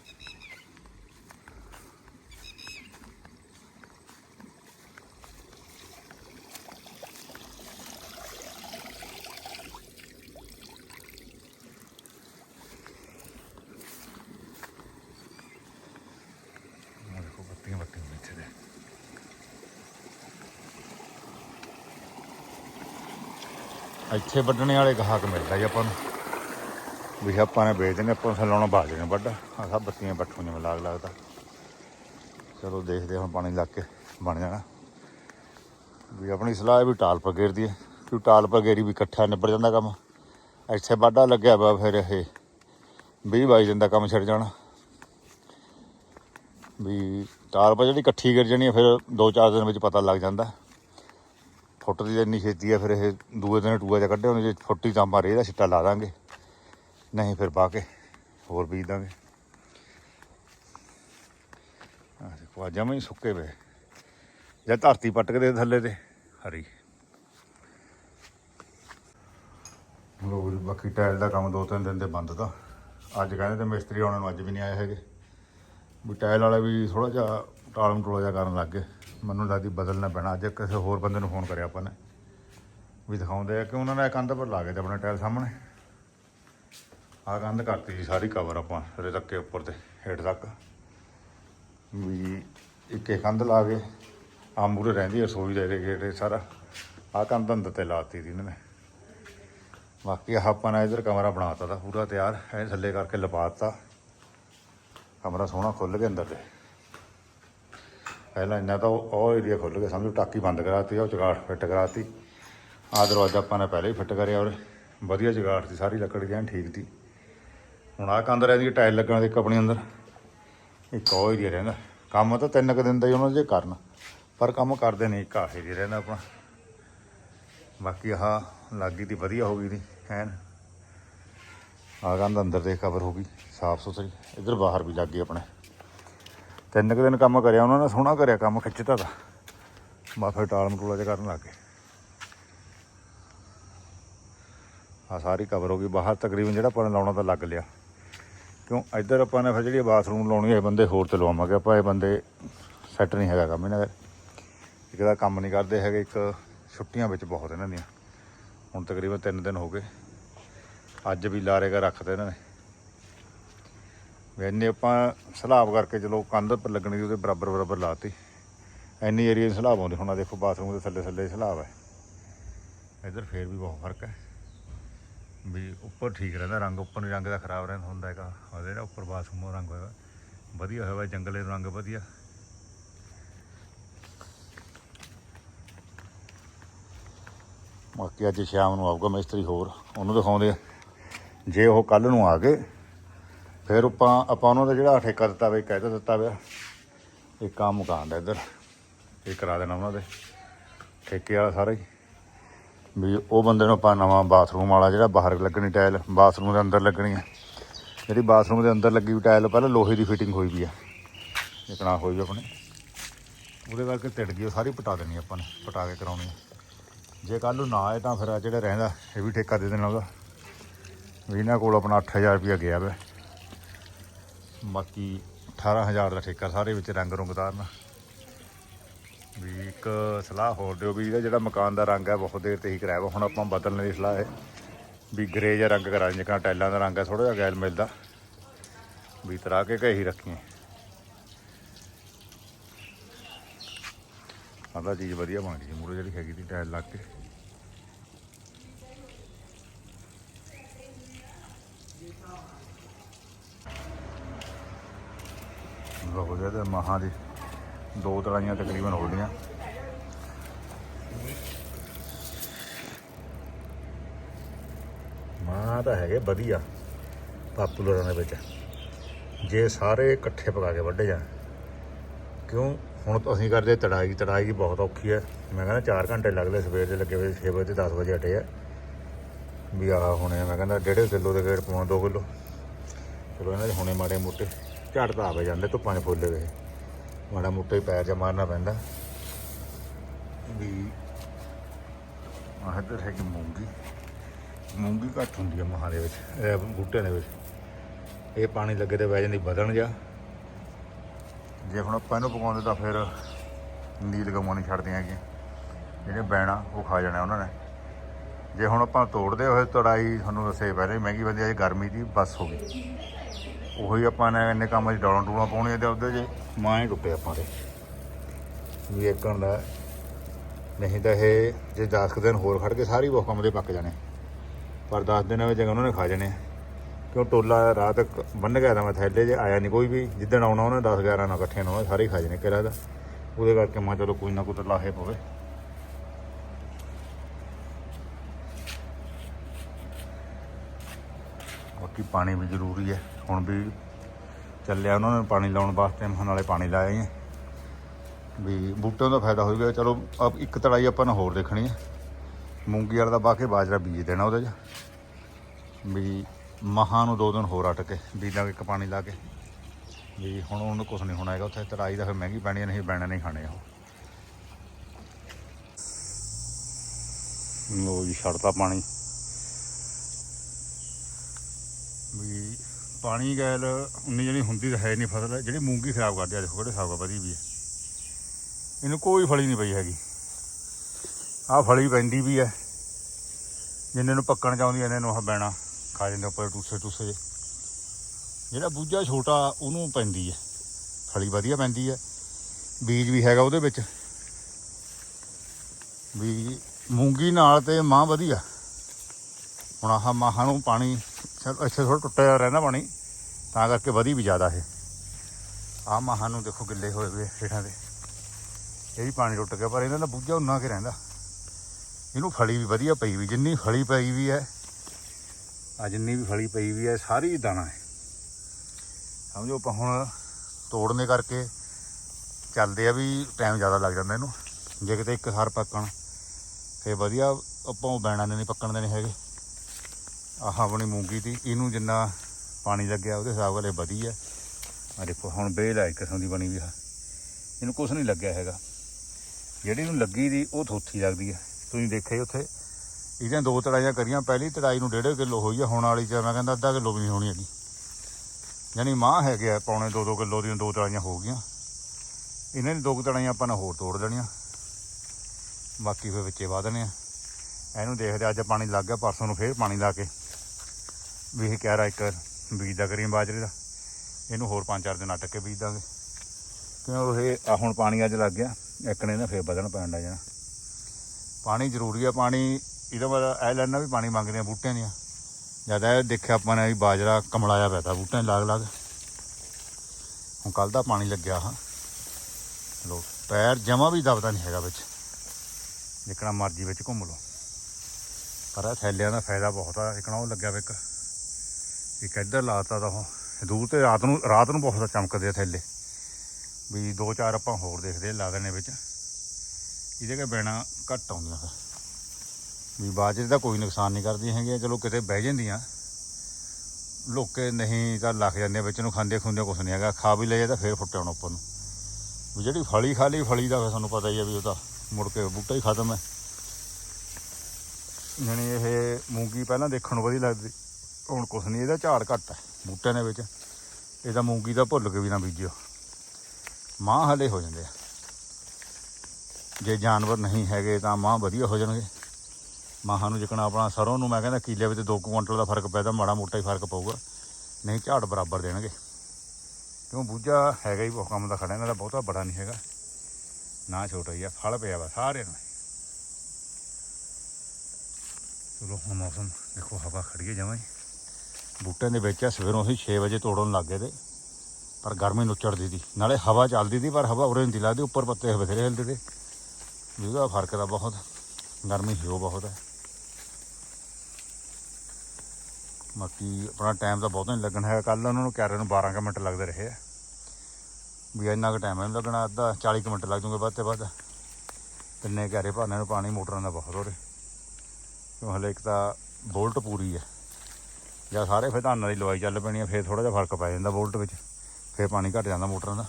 ਆਹ ਦੇਖੋ ਬੱਤੀਆਂ ਬੱਤੀਆਂ ਨੇ ਇੱਥੇ ਦੇ ਇੱਥੇ ਵੱਢਣੇ ਵਾਲੇ ਗਾਹਕ ਮਿਲਦਾ ਜੀ ਆਪਾਂ ਨੂੰ। ਵੀ ਆਪਾਂ ਨੇ ਵੇਚਦੇ ਦੇਣੇ, ਆਪਾਂ ਫਿਰ ਲਾਉਣਾ ਬਾਜ ਨੇ ਵੱਢ। ਆ ਸਭ ਬੱਤੀਆਂ ਬੱਠੂ ਨੇ ਲਾਗ ਲੱਗਦਾ। ਚਲੋ ਦੇਖਦੇ ਹਾਂ ਹੁਣ ਪਾਣੀ ਲੱਗ ਕੇ ਬਣ ਜਾਣਾ। ਵੀ ਆਪਣੀ ਸਲਾਹ ਵੀ ਟਾਲ ਪਰ ਗੇਰਦੀ ਹੈ। ਕਿ ਟਾਲ ਪਰ ਗੇਰੀ ਵੀ ਇਕੱਠਾ ਨਿਬੜ ਜਾਂਦਾ ਕੰਮ। ਇੱਥੇ ਵਾਢਾ ਲੱਗਿਆ ਵਾ ਫਿਰ ਇਹ 20 22 ਦਿਨ ਦਾ ਕੰਮ ਛੱਡ ਜਾਣਾ। ਵੀ ਟਾਲ ਪਰ ਜਿਹੜੀ ਇਕੱਠੀ ਗਿਰ ਜਾਣੀ ਫਿਰ 2-4 ਦਿਨ ਵਿੱਚ ਪਤਾ ਲੱਗ ਜਾਂਦਾ। ਫੁੱਟ ਦੀ ਤਾਂ ਇੰਨੀ ਛੇਤੀ ਆ, ਫਿਰ ਇਹ ਦੂਏ ਦਿਨ ਟੂਆ ਜਿਹਾ ਕੱਢਿਆ, ਉਹਨੇ ਜੇ ਫੁੱਟੀ ਤਾਂ ਮਾਰੇ ਇਹਦਾ ਛਿੱਟਾ ਲਾ ਦਾਂਗੇ। ਨਹੀਂ ਫਿਰ ਪਾ ਕੇ ਹੋਰ ਬੀਜ ਦਾਂਗੇ। ਆ ਦੇਖੋ ਆ ਜਮਾਂ ਹੀ ਸੁੱਕੇ ਪਏ। ਜਾਂ ਧਰਤੀ ਪਟਕ ਦੇ ਥੱਲੇ ਤੇ, ਹਰੀ। ਲੋਕ ਬਾਕੀ ਟਾਇਲ ਦਾ ਕੰਮ ਦੋ ਤਿੰਨ ਦਿਨ ਦੇ ਬੰਦ ਤਾਂ। ਅੱਜ ਕਹਿੰਦੇ ਤੇ ਮਿਸਤਰੀ ਆਉਣ ਨੂੰ ਅੱਜ ਵੀ ਨਹੀਂ ਆਏ ਹੈਗੇ। ਵੀ ਟਾਇਲ ਵਾਲਾ ਵੀ ਥੋੜਾ ਜਿਹਾ ਟਾਲਮ ਟੋਲਾ ਜਿਹਾ ਕਰਨ ਲੱਗ ਗਏ। ਮੈਨੂੰ ਲੱਗਦੀ ਬਦਲਣਾ ਪੈਣਾ। ਅੱਜ ਕਿਸੇ ਹੋਰ ਬੰਦੇ ਨੂੰ ਫੋਨ ਕਰਿਆ ਆਪਾਂ ਨੇ, ਵੀ ਦਿਖਾਉਂਦੇ ਆ ਕਿ ਉਹਨਾਂ ਨੇ ਕੰਧ ਪਰ ਲਾ ਕੇ ਤੇ ਆਪਣਾ ਟਾਇਲ ਸਾਹਮਣੇ। ਆਹ ਕੰਧ ਕਰਤੀ ਜੀ ਸਾਰੀ ਕਵਰ ਆਪਾਂ ਸਿਰੇ ਤੱਕ ਉੱਪਰ ਤੇ, ਹੇਠ ਤੱਕ। ਵੀ ਇੱਕੇ ਕੰਧ ਲਾ ਕੇ ਆ ਮੂਰੇ ਰਹਿੰਦੀ ਆ ਰਸੋਈ ਦੇ ਗੇਟ ਸਾਰਾ। ਆਹ ਕੰਧ ਅੰਦਰ ਤੇ ਲਾਤੀ ਦੀ ਇਹਨਾਂ ਨੇ। ਬਾਕੀ ਆਹ ਆਪਾਂ ਨੇ ਇਧਰ ਕਮਰਾ ਬਣਾਤਾ ਤਾ ਪੂਰਾ ਤਿਆਰ ਇਹ ਥੱਲੇ ਕਰਕੇ ਲਪਾਤਾ। ਕਮਰਾ ਸੋਹਣਾ ਖੁੱਲ ਕੇ ਅੰਦਰ ਤੇ। ਪਹਿਲਾਂ ਇੰਨਾ ਤਾਂ ਉਹ ਉਹ ਏਰੀਆ ਖੁੱਲ ਗਿਆ, ਸਮਝੋ ਟਾਕੀ ਬੰਦ ਕਰਾਤੀ, ਉਹ ਚਗਾੜ ਫਿੱਟ ਕਰਾਤੀ। ਆਹ ਦਰਵਾਜ਼ਾ ਆਪਾਂ ਨੇ ਪਹਿਲਾਂ ਹੀ ਫਿੱਟ ਕਰਿਆ ਔਰ ਵਧੀਆ ਜਗਾੜ ਸੀ, ਸਾਰੀ ਲੱਕੜ ਐਨ ਠੀਕ ਸੀ। ਹੁਣ ਆਹ ਕੰਧ ਰਹਿੰਦੀ ਟਾਇਲ ਲੱਗਣ ਦੇ ਇੱਕ ਆਪਣੀ ਅੰਦਰ। ਇੱਕ ਉਹ ਏਰੀਆ ਰਹਿੰਦਾ। ਕੰਮ ਤਾਂ ਤਿੰਨ ਕੁ ਦਿਨ ਦਾ ਹੀ ਉਹਨਾਂ ਜੇ ਕਰਨ। ਪਰ ਕੰਮ ਕਰਦੇ ਨਹੀਂ ਇੱਕ ਆਹ ਏਰੀਆ ਰਹਿੰਦਾ ਆਪਣਾ। ਬਾਕੀ ਆਹ ਲੱਗੀ ਦੀ ਵਧੀਆ ਹੋ ਗਈ ਦੀ, ਐਨ। ਆਹ ਕੰਧ ਅੰਦਰ ਦੇ ਕਵਰ ਹੋ ਗਈ, ਸਾਫ਼ ਸੁਥਰੀ। ਇੱਧਰ ਬਾਹਰ ਵੀ ਲੱਗ ਗਈ ਆਪਣੇ। ਤਿੰਨ ਕੁ ਦਿਨ ਕੰਮ ਕਰਿਆ, ਉਹਨਾਂ ਨੇ ਸੋਹਣਾ ਕਰਿਆ ਕੰਮ, ਖਿੱਚਤਾ ਦਾ ਬਸ ਫਿਰ ਟਾਲ ਮਟੂਲਾ ਜਿਹਾ ਕਰਨ ਲੱਗ ਗਏ। ਆ ਸਾਰੀ ਕਵਰ ਹੋ ਗਈ। ਬਾਹਰ ਤਕਰੀਬਨ ਜਿਹੜਾ ਆਪਾਂ ਨੇ ਲਾਉਣਾ ਤਾਂ ਲੱਗ ਲਿਆ। ਕਿਉਂ? ਇੱਧਰ ਆਪਾਂ ਨੇ ਫਿਰ ਜਿਹੜੀ ਬਾਥਰੂਮ ਲਾਉਣੀ ਹੈ ਬੰਦੇ ਹੋਰ ਤੇ ਲਵਾਵਾਂਗੇ। ਆਪਾਂ ਇਹ ਬੰਦੇ ਸੈੱਟ ਨਹੀਂ ਹੈਗਾ ਕੰਮ ਇਹਨਾਂ ਦਾ। ਇੱਕ ਦਾ ਕੰਮ ਨਹੀਂ ਕਰਦੇ ਹੈਗੇ, ਇੱਕ ਛੁੱਟੀਆਂ ਵਿੱਚ ਬਹੁਤ ਇਹਨਾਂ ਦੀਆਂ। ਹੁਣ ਤਕਰੀਬਨ 3 ਦਿਨ ਹੋ ਗਏ। ਅੱਜ ਵੀ ਲਾਰੇਗਾ ਰੱਖਦੇ ਇਹਨਾਂ ਨੇ। ਇੰਨੇ ਆਪਾਂ ਸਲਾਬ ਕਰਕੇ ਚਲੋ ਕੰਧ ਪਰ ਲੱਗਣੀ ਸੀ ਉਹਦੇ ਬਰਾਬਰ ਬਰਾਬਰ ਲਾਤੀ। ਇੰਨੀ ਏਰੀਆ ਦੀ ਸਲਾਬ ਆਉਂਦੀ ਹੁਣ ਦੇਖੋ ਬਾਥਰੂਮ ਦੇ ਥੱਲੇ ਥੱਲੇ ਸਲਾਬ ਹੈ। ਇੱਧਰ ਫੇਰ ਵੀ ਬਹੁਤ ਫ਼ਰਕ ਹੈ। ਵੀ ਉੱਪਰ ਠੀਕ ਰਹਿੰਦਾ ਰੰਗ ਉੱਪਰ ਨੂੰ ਰੰਗ ਦਾ ਖਰਾਬ ਰਹਿੰਦਾ ਹੁੰਦਾ ਹੈਗਾ। ਉਹਦੇ ਜਿਹੜਾ ਉੱਪਰ ਬਾਥਰੂਮ ਦਾ ਰੰਗ ਹੋਇਆ। ਵਧੀਆ ਹੋਇਆ ਵਾ, ਜੰਗਲੇ ਦਾ ਰੰਗ ਵਧੀਆ। ਬਾਕੀ ਅੱਜ ਸ਼ਾਮ ਨੂੰ ਆਊਗਾ ਮਿਸਤਰੀ ਹੋਰ। ਉਹਨੂੰ ਦਿਖਾਉਂਦੇ ਆ। ਜੇ ਉਹ ਕੱਲ ਨੂੰ ਆ ਗਏ ਫਿਰ ਆਪਾਂ ਆਪਾਂ ਉਹਨਾਂ ਦਾ ਜਿਹੜਾ ਠੇਕਾ ਦਿੱਤਾ ਵੇ ਕਹਿ ਤਾਂ ਦਿੱਤਾ ਵੇ। ਇਹ ਕੰਮ ਮਕਾਨ ਦਾ ਇੱਧਰ, ਇਹ ਕਰਾ ਦੇਣਾ ਉਹਨਾਂ ਦੇ, ਠੇਕੇ ਵਾਲਾ ਸਾਰਾ ਹੀ। ਵੀ ਉਹ ਬੰਦੇ ਨੂੰ ਆਪਾਂ ਨਵਾਂ ਬਾਥਰੂਮ ਵਾਲਾ ਜਿਹੜਾ ਬਾਹਰ ਲੱਗਣੀ ਟਾਇਲ, ਬਾਥਰੂਮ ਦੇ ਅੰਦਰ ਲੱਗਣੀ ਹੈ ਜਿਹੜੀ ਬਾਥਰੂਮ ਦੇ ਅੰਦਰ ਲੱਗੀ ਵੀ ਟਾਇਲ ਪਹਿਲਾਂ ਲੋਹੇ ਦੀ ਫਿਟਿੰਗ ਹੋਈ ਵੀ ਆ। ਇਕਣਾ ਹੋਈ ਵੀ ਆਪਣੇ। ਉਹਦੇ ਕਰਕੇ ਟਿੜ ਗਈ, ਉਹ ਸਾਰੀ ਪਟਾ ਦੇਣੀ ਆਪਾਂ ਨੇ, ਪਟਾ ਕੇ ਕਰਾਉਣੀ ਹੈ ਜੇ ਕੱਲ ਨੂੰ ਨਾ ਆਏ ਤਾਂ ਫਿਰ ਜਿਹੜਾ ਰਹਿੰਦਾ, ਇਹ ਵੀ ਠੇਕਾ ਦੇ ਦੇਣਾ ਉਹਦਾ। ਵੀ ਇਹਨਾਂ ਕੋਲ ਆਪਣਾ 8000 ਰੁਪਇਆ ਗਿਆ ਵਾ। ਬਾਕੀ 18000 ਦਾ ਠੇਕਾ ਸਾਰੇ ਵਿੱਚ ਰੰਗ ਰੁੰਗ ਤਾਰਨਾ ਵੀ ਇੱਕ ਸਲਾਹ ਹੋਰ ਦਿਓ ਵੀ ਇਹਦਾ ਜਿਹੜਾ ਮਕਾਨ ਦਾ ਰੰਗ ਹੈ, ਬਹੁਤ ਦੇਰ ਤੇ ਹੀ ਕਰਾਇਆ ਵਾ ਹੁਣ ਆਪਾਂ ਬਦਲਣ ਦੀ ਸਲਾਹ ਹੈ ਵੀ ਗ੍ਰੇ ਜਿਹਾ ਰੰਗ ਕਰਾ ਜਿਹਾ ਟਾਈਲਾਂ ਦਾ ਰੰਗ ਹੈ ਥੋੜਾ ਜਿਹਾ ਗੈਲ ਮਿਲਦਾ ਵੀ ਤਰਾ ਕੇ ਕਹੀ ਰੱਖੀਏ। ਆਹ ਚੀਜ਼ ਵਧੀਆ ਬਣ ਗਈ ਮੂਰੇ ਜਿਹੜੀ ਹੈਗੀ ਤੀ ਟਾਇਲ ਲੱਗ ਕੇ। ਹੋ ਗਿਆ ਤੇ ਮਹਾਂ ਦੀ ਦੋ ਤੜਾਈਆਂ ਤਕਰੀਬਨ ਹੋ ਗਈਆਂ। ਮਾਂ ਤਾਂ ਹੈਗੇ ਵਧੀਆ ਪਾਪੂਲਰਾਂ ਦੇ ਵਿੱਚ। ਜੇ ਸਾਰੇ ਇਕੱਠੇ ਪਕਾ ਕੇ ਵੱਢੇ ਜਾਣ। ਕਿਉਂ? ਹੁਣ ਤਾਂ ਅਸੀਂ ਕਰਦੇ ਤੜਾਈ ਤੜਾਈ ਬਹੁਤ ਔਖੀ ਹੈ। ਮੈਂ ਕਹਿੰਦਾ 4 ਘੰਟੇ ਲੱਗਦੇ ਸਵੇਰ ਦੇ ਲੱਗੇ ਹੋਏ 6 ਵਜੇ ਤੇ 10 ਵਜੇ ਹਟੇ ਆ। ਵੀ ਆਹ ਹੁਣੇ ਮੈਂ ਕਹਿੰਦਾ ਡੇਢ ਕਿਲੋ ਦੇ ਗੇੜ ਪਾਉਣ 2 ਕਿਲੋ। ਚਲੋ ਇਹਨਾਂ ਦੇ ਹੁਣੇ ਮਾੜੇ ਮੋਟੇ। ਝੜ ਤਾਂ ਆਵੇ ਜਾਂਦੇ ਧੁੱਪਾਂ 'ਚ ਫੁੱਲੇ ਵੇ ਮਾੜਾ ਮੋਟਾ ਹੀ ਪੈਰ 'ਚ ਮਾਰਨਾ ਪੈਂਦਾ। ਵੀ ਆਹ ਇੱਧਰ ਹੈਗੀ ਮੂੰਗੀ। ਮੂੰਗੀ ਘੱਟ ਹੁੰਦੀ ਹੈ ਮਹਾਂ ਦੇ ਵਿੱਚ, ਇਹ ਬੂਟਿਆਂ ਦੇ ਵਿੱਚ। ਇਹ ਪਾਣੀ ਲੱਗੇ ਤੇ ਵਹਿ ਜਾਂਦੀ, ਵਧਣ ਜਾ। ਜੇ ਹੁਣ ਆਪਾਂ ਇਹਨੂੰ ਪਕਾਉਂਦੇ ਤਾਂ ਫਿਰ ਨੀਲ ਗਮਾਂ ਨਹੀਂ ਛੱਡਦੇ ਹੈਗੇ ਜਿਹੜੇ ਬੈਣਾ, ਉਹ ਖਾ ਜਾਣਾ ਉਹਨਾਂ ਨੇ। ਜੇ ਹੁਣ ਆਪਾਂ ਤੋੜਦੇ ਹੋਏ ਤੜਾਈ, ਤੁਹਾਨੂੰ ਦੱਸੇ ਪਹਿਲੇ ਮਹਿੰਗੀ ਵਧੀਆ ਅੱਜ ਗਰਮੀ ਦੀ ਬਸ ਹੋ ਗਈ। ਉਹੀ ਆਪਾਂ ਨੇ ਇੰਨੇ ਕੰਮ 'ਚ ਡੌਲਾਂ ਡੂਲਾਂ ਪਾਉਣੀਆਂ ਤੇ ਉਹਦੇ 'ਚ ਮਾਂ ਹੀ ਟੁੱਟੇ ਆਪਾਂ ਦੇ। ਵੀ ਇੱਕਣ ਦਾ ਨਹੀਂ ਤਾਂ ਇਹ ਜੇ 10 ਕੁ ਦਿਨ ਹੋਰ ਖੜ ਕੇ ਸਾਰੀ ਬਹੁਤ ਕੰਮ ਦੇ ਪੱਕ ਜਾਣੇ। ਪਰ 10 ਦਿਨਾਂ ਵਿੱਚ ਉਹਨਾਂ ਨੇ ਖਾ ਜਾਣੇ। ਕਿਉਂ ਟੋਲਾ ਰਾਤ ਬੰਨ ਗਿਆ ਤਾਂ ਮੈਂ ਥੈਲੇ 'ਚ ਆਇਆ ਨਹੀਂ ਕੋਈ ਵੀ, ਜਿੱਦਣ ਆਉਣਾ ਉਹਨੇ 10 11 ਨਾਲ ਇਕੱਠੇ ਨਾਲ ਸਾਰੇ ਹੀ ਖਾ ਜਾਣੇ ਕਿਹੜਾ ਦਾ ਉਹਦੇ ਕਰਕੇ ਮੈਂ ਚਲੋ ਕੋਈ ਨਾ ਕੋਈ ਤਾਂ ਲਾਹੇ ਪਵੇ। ਬਾਕੀ ਪਾਣੀ ਵੀ ਜ਼ਰੂਰੀ ਹੈ। ਹੁਣ ਵੀ ਚੱਲਿਆ ਉਹਨਾਂ ਨੇ ਪਾਣੀ ਲਾਉਣ ਵਾਸਤੇ ਮਹਾਂ ਨਾਲੇ ਪਾਣੀ ਲਾਇਆ ਹੀ ਹੈ ਵੀ ਬੂਟਿਆਂ ਦਾ ਫਾਇਦਾ ਹੋ ਗਿਆ ਚਲੋ ਅਬ ਇੱਕ ਤੜਾਈ ਆਪਾਂ ਨੇ ਹੋਰ ਦੇਖਣੀ ਹੈ। ਮੂੰਗੀ ਵਾਲਾ ਦਾ ਬਾਕੀ ਬਾਜਰਾ ਬੀਜ ਦੇਣਾ ਉਹਦੇ 'ਚ। ਵੀ ਮਹਾਂ ਨੂੰ ਦੋ ਦਿਨ ਹੋਰ ਅਟ ਕੇ ਬੀਜਾਂਗੇ ਇੱਕ ਪਾਣੀ ਲਾ ਕੇ। ਵੀ ਹੁਣ ਉਹਨੂੰ ਕੁਝ ਨਹੀਂ ਹੋਣਾ ਹੈਗਾ। ਉੱਥੇ ਤੜਾਈ ਦਾ ਫਿਰ ਮਹਿੰਗੀ ਪੈਣੀ ਨਹੀਂ ਬੈਣਾ ਨਹੀਂ ਖਾਣੇ ਉਹ। ਲੋ ਜੀ, ਛੱਡਤਾ ਪਾਣੀ ਵੀ ਪਾਣੀ ਗੈਲ ਉਨੀ ਜਿਹੜੀ ਹੁੰਦੀ ਤਾਂ ਹੈ ਨਹੀਂ ਫਸਲ, ਜਿਹੜੀ ਮੂੰਗੀ ਖਰਾਬ ਕਰਦੀ ਆ, ਦੇਖੋ ਕਿਹੜੇ ਹਿਸਾਬ ਨਾਲ ਵਧੀ ਵੀ ਹੈ ਇਹਨੂੰ ਕੋਈ ਫਲੀ ਨਹੀਂ ਪਈ ਹੈਗੀ। ਆਹ ਫਲੀ ਪੈਂਦੀ ਵੀ ਹੈ ਜਿੰਨੇ ਨੂੰ ਪੱਕਣ ਚਾਹੁੰਦੀ ਇਹਨੇ ਨੂੰ ਆਹ ਬੈਣਾ। ਖਾ ਜਾਂਦੇ ਉੱਪਰ ਟੂਸੇ ਟੂਸੇ। ਜਿਹੜਾ ਬੂਝਾ ਛੋਟਾ, ਉਹਨੂੰ ਪੈਂਦੀ ਹੈ ਫਲੀ ਵਧੀਆ ਪੈਂਦੀ ਹੈ ਬੀਜ ਵੀ ਹੈਗਾ ਉਹਦੇ ਵਿੱਚ। ਬੀਜ, ਮੂੰਗੀ ਨਾਲ ਤੇ ਮਾਂ ਵਧੀਆ। ਹੁਣ ਆਹ ਮਾਹਾਂ ਨੂੰ ਪਾਣੀ ਚਲ ਇੱਥੇ ਥੋੜਾ ਟੁੱਟਿਆ ਰਹਿੰਦਾ ਪਾਣੀ, ਤਾਂ ਕਰਕੇ ਵਧੀ ਵੀ ਜ਼ਿਆਦਾ ਇਹ। ਆਹ ਮਾਹਾਂ ਨੂੰ ਦੇਖੋ ਗਿੱਲੇ ਹੋਏ ਵੇ ਹੇਠਾਂ ਦੇ। ਇਹ ਵੀ ਪਾਣੀ ਟੁੱਟ ਗਿਆ, ਪਰ ਇਹਨਾਂ ਦਾ ਬੂਝਾ ਉਨਾ ਕੇ ਰਹਿੰਦਾ। ਇਹਨੂੰ ਫਲੀ ਵੀ ਵਧੀਆ ਪਈ ਵੀ, ਜਿੰਨੀ ਫਲੀ ਪਈ ਵੀ ਹੈ ਆ ਜਿੰਨੀ ਵੀ ਫਲੀ ਪਈ ਵੀ ਹੈ, ਸਾਰੀ ਦਾਣਾ ਹੈ। ਸਮਝੋ ਆਪਾਂ ਹੁਣ ਤੋੜਨੇ ਕਰਕੇ ਚੱਲਦੇ ਆ ਵੀ ਟਾਈਮ ਜ਼ਿਆਦਾ ਲੱਗ ਜਾਂਦਾ ਇਹਨੂੰ। ਜੇ ਕਿਤੇ ਇੱਕ ਹਰ ਪੱਕਣ ਫੇ ਵਧੀਆ ਆਪਾਂ ਉਹ ਬੈਣਾ ਦੇ ਨਹੀਂ ਪੱਕਣ ਦੇ ਨਹੀਂ ਹੈਗੇ। ਆਹ ਆਪਣੀ ਮੂੰਗੀ ਦੀ, ਇਹਨੂੰ ਜਿੰਨਾ ਪਾਣੀ ਲੱਗਿਆ ਉਹਦੇ ਹਿਸਾਬ ਨਾਲ ਇਹ ਵਧੀ ਹੈ ਆ ਦੇਖੋ, ਹੁਣ ਬੇਲ ਆ ਇੱਕ ਕਿਸਮ ਦੀ ਬਣੀ ਵੀ ਆ। ਇਹਨੂੰ ਕੁਝ ਨਹੀਂ ਲੱਗਿਆ ਹੈਗਾ। ਜਿਹੜੀ ਨੂੰ ਲੱਗੀ ਦੀ, ਉਹ ਥੋਥੀ ਲੱਗਦੀ ਹੈ ਤੁਸੀਂ ਦੇਖਿਆ ਉੱਥੇ, ਇਹਦੀਆਂ ਦੋ ਤੜਾਈਆਂ ਕਰੀਆਂ। ਪਹਿਲੀ ਤੜਾਈ ਨੂੰ ਡੇਢ ਕਿਲੋ ਹੋਈ ਆ, ਹੁਣ ਵਾਲੀ ਚ ਮੈਂ ਕਹਿੰਦਾ ਅੱਧਾ ਕਿਲੋ ਵੀ ਨਹੀਂ ਹੋਣੀ ਹੈਗੀ। ਯਾਨੀ ਮਾਂ ਹੈਗੇ ਆ, ਪੌਣੇ 2-2 ਕਿਲੋ ਦੀਆਂ ਦੋ ਤੜਾਈਆਂ ਹੋ ਗਈਆਂ। ਇਹਨਾਂ ਦੀ ਦੋ ਕੁ ਤੜਾਈਆਂ ਆਪਾਂ ਨੇ ਹੋਰ ਤੋੜ ਦੇਣੀਆਂ ਬਾਕੀ ਫਿਰ ਵਿੱਚੇ ਵਾ ਦੇਣੇ ਆ। ਇਹਨੂੰ ਦੇਖਦੇ ਅੱਜ ਪਾਣੀ ਲੱਗ ਗਿਆ, ਪਰਸੋਂ ਨੂੰ ਫੇਰ ਪਾਣੀ ਲਾ ਕੇ। ਵੀ ਇਹ ਕਹਿ ਰਾ ਇੱਕ ਬੀਜ ਦਾ ਕਰੀਂ ਬਾਜਰੇ ਦਾ। ਇਹਨੂੰ ਹੋਰ ਪੰਜ ਚਾਰ ਦਿਨ ਅਟਕ ਕੇ ਬੀਜ ਦਾਂਗੇ ਕਿਉਂ ਇਹ ਆ ਹੁਣ ਪਾਣੀ ਅੱਜ ਲੱਗ ਗਿਆ। ਇੱਕ ਨੇ ਨਾ ਫੇਰ ਵਧਣ ਪੈਣ ਲੱਗ ਜਾਣਾ। ਪਾਣੀ ਜ਼ਰੂਰੀ ਆ, ਪਾਣੀ ਇਹਦਾ ਮਤਲਬ ਐ ਲੈਣਾ ਵੀ ਪਾਣੀ ਮੰਗਦੇ ਆ ਬੂਟਿਆਂ ਦੀਆਂ। ਜਦ ਇਹ ਦੇਖਿਆ ਆਪਾਂ ਨੇ ਵੀ ਬਾਜਰਾ ਕਮਲਾਇਆ ਪਿਆ ਤਾ ਬੂਟਿਆਂ 'ਚ ਲਾਗ ਲਾਗ। ਹੁਣ ਕੱਲ ਦਾ ਪਾਣੀ ਲੱਗਿਆ ਹਾਂ। ਲੋ, ਪੈਰ ਜਮਾ ਵੀ ਦਬਦਾ ਨਹੀਂ ਹੈਗਾ ਵਿੱਚ। ਜਿਕਣਾ ਮਰਜ਼ੀ ਵਿੱਚ ਘੁੰਮ ਲਓ। ਪਰ ਇਹ ਥੈਲਿਆਂ ਦਾ ਫਾਇਦਾ ਬਹੁਤ ਆ, ਇਕਣਾ ਉਹ ਲੱਗਿਆ ਵੇਖ ਇੱਕ ਇੱਕ ਇੱਧਰ ਲਾਤਾ ਤਾਂ ਉਹ। ਦੂਰ ਤੇ ਰਾਤ ਨੂੰ ਰਾਤ ਨੂੰ ਬਹੁਤ ਚਮਕਦੇ ਆ ਥੈਲੇ। ਵੀ ਦੋ ਚਾਰ ਆਪਾਂ ਹੋਰ ਦੇਖਦੇ ਲਾ ਦੇਣੇ ਵਿੱਚ। ਇਹਦੇ ਕੇ ਬੈਣਾ ਘੱਟ ਆਉਂਦੀਆਂ ਫਿਰ। ਵੀ ਬਾਜਰੇ ਦਾ ਕੋਈ ਨੁਕਸਾਨ ਨਹੀਂ ਕਰਦੀਆਂ ਹੈਗੀਆਂ। ਚਲੋ ਕਿਤੇ ਬਹਿ ਜਾਂਦੀਆਂ। ਲੋਕੇ ਨਹੀਂ ਤਾਂ ਲੱਗ ਜਾਂਦੇ ਵਿੱਚ ਨੂੰ ਖਾਂਦੇ ਖੁੰਦੇ ਕੁਛ ਨਹੀਂ ਹੈਗਾ। ਖਾ ਵੀ ਲਏ ਤਾਂ ਫੇਰ ਫੁੱਟੇ ਆਉਣ ਉੱਪਰ ਨੂੰ। ਵੀ ਜਿਹੜੀ ਫਲੀ ਖਾਲੀ ਫਲੀ ਦਾ ਫਿਰ ਤੁਹਾਨੂੰ ਪਤਾ ਹੀ ਹੈ ਵੀ ਉਹ ਤਾਂ ਮੁੜ ਕੇ ਬੂਟਾ ਹੀ ਖਤਮ ਹੈ। ਜਾਣੀ ਇਹ ਮੂੰਗੀ ਪਹਿਲਾਂ ਦੇਖਣ ਨੂੰ ਵਧੀਆ ਲੱਗਦੀ। ਹੁਣ ਕੁਛ ਨਹੀਂ, ਇਹਦਾ ਝਾੜ ਘੱਟ ਹੈ ਬੂਟਿਆਂ ਦੇ ਵਿੱਚ। ਇਹਦਾ ਮੂੰਗੀ ਦਾ ਭੁੱਲ ਕੇ ਵੀ ਨਾ ਬੀਜਿਓ। ਮਾਂ ਹਲੇ ਹੋ ਜਾਂਦੇ ਆ। ਜੇ ਜਾਨਵਰ ਨਹੀਂ ਹੈਗੇ ਤਾਂ ਮਾਂ ਵਧੀਆ ਹੋ ਜਾਣਗੇ। ਮਾਹਾਂ ਨੂੰ ਜਿਕਣਾ ਆਪਣਾ ਸਰੋਂ ਨੂੰ, ਮੈਂ ਕਹਿੰਦਾ ਕਿਲੇ ਵਿੱਚ 2 ਕੁਇੰਟਲ ਦਾ ਫ਼ਰਕ ਪੈਦਾ ਮਾੜਾ ਮੋਟਾ ਹੀ ਫ਼ਰਕ ਪਊਗਾ। ਨਹੀਂ, ਝਾੜ ਬਰਾਬਰ ਦੇਣਗੇ। ਕਿਉਂ, ਬੂਝਾ ਹੈਗਾ ਹੀ ਬਹੁਤ, ਕੰਮ ਦਾ ਖੜਾ ਇਹਨਾਂ ਦਾ ਬਹੁਤਾ ਬੜਾ ਨਹੀਂ ਹੈਗਾ। ਨਾ ਛੋਟਾ ਹੀ ਆ, ਫਲ ਪਿਆ ਵਾ ਸਾਰਿਆਂ ਨੂੰ। ਚਲੋ, ਹੁਣ ਮੌਸਮ ਦੇਖੋ, ਹਵਾ ਖੜੀ ਹੈ ਜਮਾਂ ਹੀ। ਬੂਟਿਆਂ ਦੇ ਵਿੱਚ ਆ, ਸਵੇਰੋਂ ਅਸੀਂ 6 ਵਜੇ ਤੋੜਨ ਲੱਗ ਗਏ ਤੇ, ਪਰ ਗਰਮੀ ਨੁੱਚੜਦੀ ਸੀ। ਨਾਲੇ ਹਵਾ ਚੱਲਦੀ ਸੀ, ਪਰ ਹਵਾ ਉਰੇ ਨਹੀਂ ਲੱਗਦੀ, ਉੱਪਰ ਪੱਤੇ ਬਥੇਰੇ ਹਿਲਦੇ ਤੇ। ਵੀ ਉਹਦਾ ਫ਼ਰਕ ਤਾਂ ਬਹੁਤ, ਗਰਮੀ ਸੀ ਬਹੁਤ ਹੈ। ਬਾਕੀ ਆਪਣਾ ਟਾਈਮ ਤਾਂ ਬਹੁਤਾ ਨਹੀਂ ਲੱਗਣਾ ਹੈਗਾ। ਕੱਲ ਉਹਨਾਂ ਨੂੰ ਕੈਰੇ ਨੂੰ 12 ਕੁ ਮਿੰਟ ਲੱਗਦੇ ਰਹੇ ਆ। ਵੀ ਇੰਨਾ ਕੁ ਟਾਈਮ ਨਹੀਂ ਲੱਗਣਾ, ਅੱਧਾ 40 ਕੁ ਮਿੰਟ ਲੱਗ ਜੂਗੇ ਵੱਧ ਤੇ ਵੱਧ। ਤਿੰਨੇ ਕੈਰੇ ਭਰਨੇ ਨੂੰ, ਪਾਣੀ ਮੋਟਰਾਂ ਦਾ ਬਹੁਤ ਹੋ ਰਿਹਾ ਕਿਉਂ ਹਲੇ ਇੱਕ ਤਾਂ ਬੋਲਟ ਪੂਰੀ ਹੈ ਜਾਂ ਸਾਰੇ ਫਿਰ ਧਾਨਾਂ ਦੀ ਲਵਾਈ ਚੱਲ ਪੈਣੀ ਆ, ਫਿਰ ਥੋੜਾ ਜਿਹਾ ਫ਼ਰਕ ਪੈ ਜਾਂਦਾ ਵੋਲਟ ਵਿੱਚ, ਫਿਰ ਪਾਣੀ ਘਟ ਜਾਂਦਾ ਮੋਟਰਾਂ ਦਾ।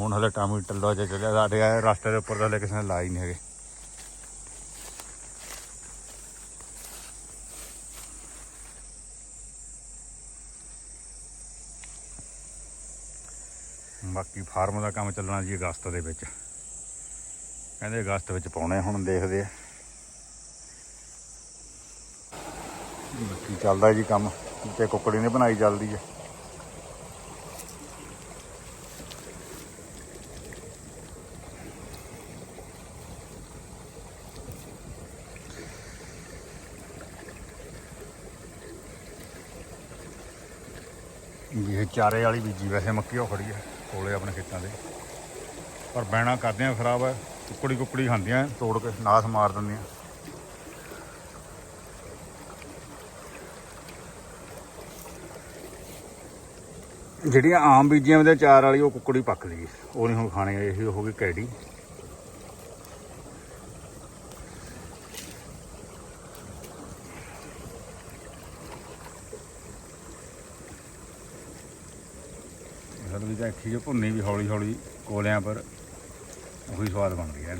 ਹੁਣ ਹਲੇ ਟਾਮੀ ਟੱਲੋ ਜਿਹਾ ਚੱਲਿਆ ਸਾਡੇ ਆ ਰਸਤੇ ਦੇ ਉੱਪਰ ਤਾਂ ਹਲੇ ਕਿਸੇ ਨੇ ਲਾਈ ਨਹੀਂ ਹੈਗੇ। ਬਾਕੀ ਫਾਰਮ ਦਾ ਕੰਮ ਚੱਲਣਾ ਜੀ ਅਗਸਤ ਦੇ ਵਿੱਚ। ਕਹਿੰਦੇ ਅਗਸਤ ਵਿੱਚ ਪਾਉਣੇ ਹੁਣ ਦੇਖਦੇ ਆ। ਬਾਕੀ ਚੱਲਦਾ ਜੀ ਕੰਮ? ਤੇ ਕੁੱਕੜੀ ਨੇ ਬਣਾਈ ਚੱਲਦੀ ਹੈ ਇਹ ਚਾਰੇ ਵਾਲੀ ਬੀਜੀ ਵੈਸੇ ਮੱਕੀ ਉਹ ਖੜੀ ਹੈ ਕੋਲੇ ਆਪਣੇ ਖੇਤਾਂ ਦੇ। ਪਰ ਬੈਣਾ ਕਰਦਿਆਂ ਖਰਾਬ ਹੈ ਕੁੱਕੜੀ ਕੁੱਕੜੀ ਖਾਂਦੀਆਂ, ਤੋੜ ਕੇ ਨਾਸ ਮਾਰ ਦਿੰਦੀਆਂ। ਜਿਹੜੀਆਂ ਆਮ ਬੀਜੀਆਂ ਦੇ ਚਾਰ ਵਾਲੀ ਉਹ ਕੁੱਕੜੀ ਪੱਕਦੀ ਹੈ ਉਹ ਨਹੀਂ ਹੁਣ ਖਾਣੇ, ਇਹ ਹੋ ਗਈ ਕੈਡੀ। ਅਸਲ ਵਿੱਚ ਅੱਖੀ ਜੋ ਭੁੰਨੀ ਵੀ ਹੌਲੀ ਹੌਲੀ ਕੋਲਿਆਂ ਪਰ ਉਹੀ ਸਵਾਦ ਬਣਦੀ ਹੈ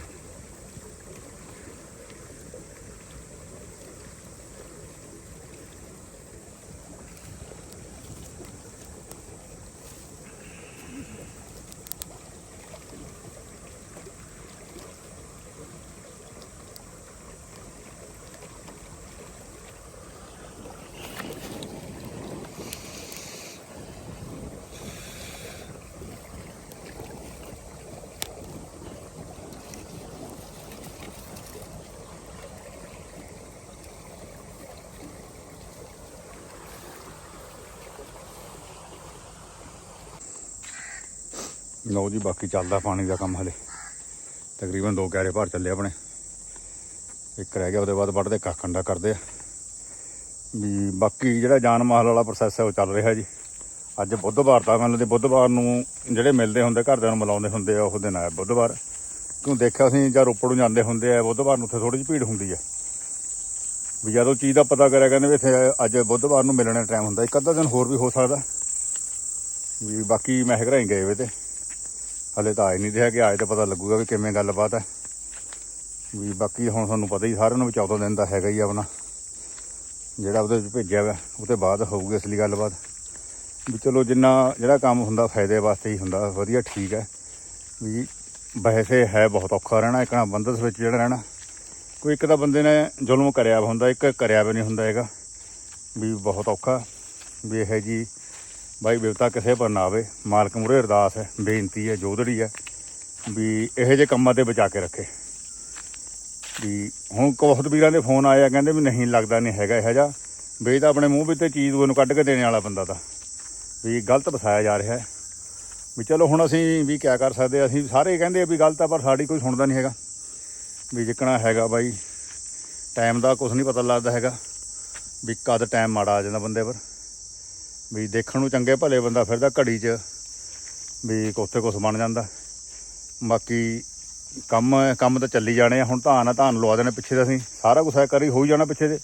ਲਓ ਜੀ, ਬਾਕੀ ਚੱਲਦਾ ਪਾਣੀ ਦਾ ਕੰਮ ਹਲੇ। ਤਕਰੀਬਨ ਦੋ ਕਿਆਰੇ ਭਰ ਚੱਲੇ ਆਪਣੇ। ਇੱਕ ਰਹਿ ਗਿਆ, ਉਹਦੇ ਬਾਅਦ ਵੱਢਦੇ ਕਾਖੰਡਾ ਕਰਦੇ ਆ। ਵੀ ਬਾਕੀ ਜਿਹੜਾ ਜਾਨ ਮਾਲ ਵਾਲਾ ਪ੍ਰੋਸੈਸ ਹੈ ਉਹ ਚੱਲ ਰਿਹਾ ਜੀ। ਅੱਜ ਬੁੱਧਵਾਰ ਤਾਂ ਮੈਨੂੰ ਲੱਗਦਾ ਬੁੱਧਵਾਰ ਨੂੰ ਜਿਹੜੇ ਮਿਲਦੇ ਹੁੰਦੇ, ਘਰਦਿਆਂ ਨੂੰ ਮਿਲਾਉਂਦੇ ਹੁੰਦੇ ਆ, ਉਹ ਦਿਨ ਆਇਆ ਬੁੱਧਵਾਰ। ਕਿਉਂ ਦੇਖਿਆ ਅਸੀਂ ਜਾਂ ਰੋਪੜ ਨੂੰ ਜਾਂਦੇ ਹੁੰਦੇ ਆ, ਬੁੱਧਵਾਰ ਨੂੰ ਉੱਥੇ ਥੋੜੀ ਜਿਹੀ ਭੀੜ ਹੁੰਦੀ ਆ। ਵੀ ਜਦੋਂ ਚੀਜ਼ ਦਾ ਪਤਾ ਕਰਿਆ, ਕਹਿੰਦੇ ਵੀ ਇੱਥੇ ਅੱਜ ਬੁੱਧਵਾਰ ਨੂੰ ਮਿਲਣ ਦਾ ਟਾਈਮ ਹੁੰਦਾ, ਇੱਕ ਅੱਧਾ ਦਿਨ ਹੋਰ ਵੀ ਹੋ ਸਕਦਾ। ਵੀ ਬਾਕੀ ਮੈਂ ਘਰਾਂ ਗਏ ਵੇ ਤੇ। ਹਲੇ ਤਾਂ ਆਏ ਨਹੀਂ ਰਿਹਾ ਕਿ ਆਏ ਤਾਂ ਪਤਾ ਲੱਗੂਗਾ ਵੀ ਕਿਵੇਂ ਗੱਲਬਾਤ ਹੈ। ਵੀ ਬਾਕੀ ਹੁਣ ਤੁਹਾਨੂੰ ਪਤਾ ਹੀ ਸਾਰਿਆਂ ਨੂੰ ਵੀ 14 ਦਿਨ ਦਾ ਹੈਗਾ ਹੀ ਆਪਣਾ। ਜਿਹੜਾ ਉਹਦੇ ਵਿੱਚ ਭੇਜਿਆ ਵਾ, ਉਹ ਤੋਂ ਬਾਅਦ ਹੋਊਗੀ ਅਸਲੀ ਗੱਲਬਾਤ। ਵੀ ਚਲੋ ਜਿੰਨਾ, ਜਿਹੜਾ ਕੰਮ ਹੁੰਦਾ ਫਾਇਦੇ ਵਾਸਤੇ ਹੀ ਹੁੰਦਾ, ਵਧੀਆ ਠੀਕ ਹੈ। ਵੀ ਵੈਸੇ ਹੈ ਬਹੁਤ ਔਖਾ ਰਹਿਣਾ, ਇੱਕ ਨਾ ਬੰਦਸ ਵਿੱਚ ਜਿਹੜਾ ਰਹਿਣਾ, ਕੋਈ ਇੱਕ ਤਾਂ ਬੰਦੇ ਨੇ ਜ਼ੁਲਮ ਕਰਿਆ ਵਾ ਹੁੰਦਾ, ਇੱਕ ਕਰਿਆ ਵੀ ਨਹੀਂ ਹੁੰਦਾ ਹੈਗਾ। ਵੀ ਬਹੁਤ ਔਖਾ। ਵੀ ਇਹ ਜੀ ਬਾਈ ਬਿਵਤਾ ਕਿਸੇ ਪਰ ਨਾ ਆਵੇ। ਮਾਲਕ ਮੁਰੇ ਅਰਦਾਸ ਹੈ ਬੇਨਤੀ ਹੈ ਜੋਧੜੀ ਹੈ ਵੀ ਇਹੋ ਜਿਹੇ ਕੰਮਾਂ ਤੇ ਬਚਾ ਕੇ ਰੱਖੇ। ਵੀ ਹੁਣ ਬਹੁਤ ਵੀਰਾਂ ਦੇ ਫੋਨ ਆਏ ਆ ਕਹਿੰਦੇ ਵੀ ਨਹੀਂ ਲੱਗਦਾ ਨਹੀਂ ਹੈਗਾ ਇਹੋ ਜਿਹਾ। ਵੀ ਤਾਂ ਆਪਣੇ ਮੂੰਹ ਵਿੱਚ ਤੇ ਚੀਜ਼ ਨੂੰ ਕੱਢ ਕੇ ਦੇਣ ਵਾਲਾ ਬੰਦਾ ਤਾਂ। ਵੀ ਗਲਤ ਵਸਾਇਆ ਜਾ ਰਿਹਾ ਹੈ। ਵੀ ਚਲੋ ਹੁਣ ਅਸੀਂ ਵੀ ਕਿਆ ਕਰ ਸਕਦੇ ਹਾਂ, ਅਸੀਂ ਸਾਰੇ ਕਹਿੰਦੇ ਵੀ ਗਲਤ ਆ ਪਰ ਸਾਡੀ ਕੋਈ ਸੁਣਦਾ ਨਹੀਂ ਹੈਗਾ। ਵੀ ਜਿੱਕਣਾ ਹੈਗਾ ਬਾਈ ਟਾਈਮ ਦਾ ਕੁਝ ਨਹੀਂ ਪਤਾ ਲੱਗਦਾ ਹੈਗਾ। ਵੀ ਕਦ ਟਾਈਮ ਮਾੜਾ ਆ ਜਾਂਦਾ ਬੰਦੇ ਪਰ। ਵੀ ਦੇਖਣ ਨੂੰ ਚੰਗੇ ਭਲੇ ਬੰਦਾ ਫਿਰਦਾ ਘੜੀ 'ਚ, ਵੀ ਕੋਥੇ ਕੁਛ ਬਣ ਜਾਂਦਾ। ਬਾਕੀ ਕੰਮ ਕੰਮ ਤਾਂ ਚੱਲੀ ਜਾਣੇ ਆ, ਹੁਣ ਧਾਨ ਆ, ਧਾਨ ਲਵਾ ਦੇਣੇ ਪਿੱਛੇ ਦਾ ਅਸੀਂ। ਸਾਰਾ ਕੁਛ ਐ ਕਰੀ, ਹੋ ਹੀ ਜਾਣਾ ਪਿੱਛੇ ਦੇ।